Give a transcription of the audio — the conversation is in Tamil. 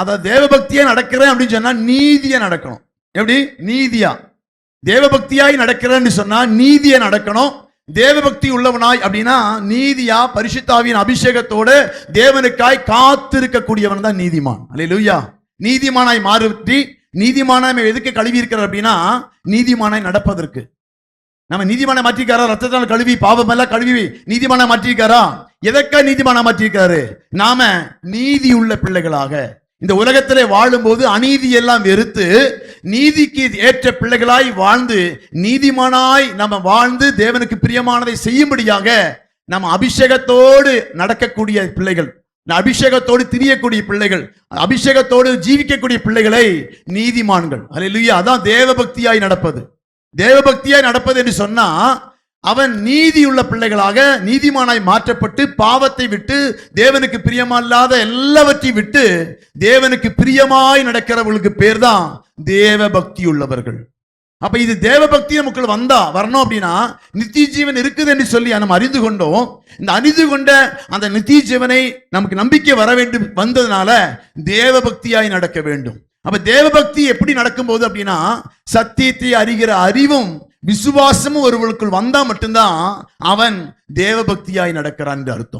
அதை தேவபக்தியா நடக்கிறேன் அப்படின்னு சொன்னா நீதியா நடக்கணும். எப்படி? நீதியா. தேவபக்தியாய் நடக்கிறேன்னு சொன்னா நீதியை நடக்கணும். தேவபக்தி உள்ளவனாய் அப்படின்னா நீதியா பரிசுத்தாவின் அபிஷேகத்தோடு தேவனுக்காய் காத்திருக்கக்கூடியவன் தான் நீதிமான். அல்லேலூயா நீதிமானாய் மாறுற்றி நீதிமானாய் எதுக்கு கழுவி இருக்கிறார் அப்படின்னா நீதிமானாய் நடப்பதற்கு. நம்ம நீதிமான மாற்றிருக்காரா? ரத்தத்தால் கழுவி பாவம் எல்லாம் கழுவி நீதிமான மாற்றிருக்காரா? எதற்காக நீதிமான மாற்றிருக்காரு? நாம நீதி உள்ள பிள்ளைகளாக. இந்த உலகத்திலே வாழும்போது அநீதி எல்லாம் வெறுத்து நீதிக்கு ஏற்ற பிள்ளைகளாய் வாழ்ந்து நீதிமானாய் நம்ம வாழ்ந்து தேவனுக்கு பிரியமானதை செய்யும்படியாக நம்ம அபிஷேகத்தோடு நடக்கக்கூடிய பிள்ளைகள் அபிஷேகத்தோடு திரியக்கூடிய பிள்ளைகள் அபிஷேகத்தோடு ஜீவிக்கக்கூடிய பிள்ளைகளை நீதிமான்கள். அல்லேலூயா அதான் தேவபக்தியாய் நடப்பது. தேவபக்தியாய் நடப்பது என்று சொன்னா அவன் நீதியுள்ள பிள்ளைகளாக நீதிமானாய் மாற்றப்பட்டு பாவத்தை விட்டு தேவனுக்கு பிரியமல்லாத எல்லாவற்றையும் விட்டு தேவனுக்கு பிரியமாய் நடக்கிறவர்களுக்கு பேர் தான் தேவபக்தி உள்ளவர்கள். அப்ப இது தேவபக்தி நமக்குள்ள வந்தா வரணும் அப்படின்னா நித்திய ஜீவன் இருக்குது என்று சொல்லி நம்ம அறிந்து கொண்டோம். இந்த அறிந்து கொண்ட அந்த நித்திய ஜீவனை நமக்கு நம்பிக்கை வர வேண்டும் வந்ததுனால தேவபக்தியாய் நடக்க வேண்டும். அப்ப தேவபக்தி எப்படி நடக்கும்போது அப்படின்னா சத்தியத்தை அறிகிற அறிவும் விசுவாசமும் ஒருவருக்குள் வந்தா மட்டும்தான் அவன் தேவபக்தியாய் நடக்கிறான் என்று அர்த்தம்.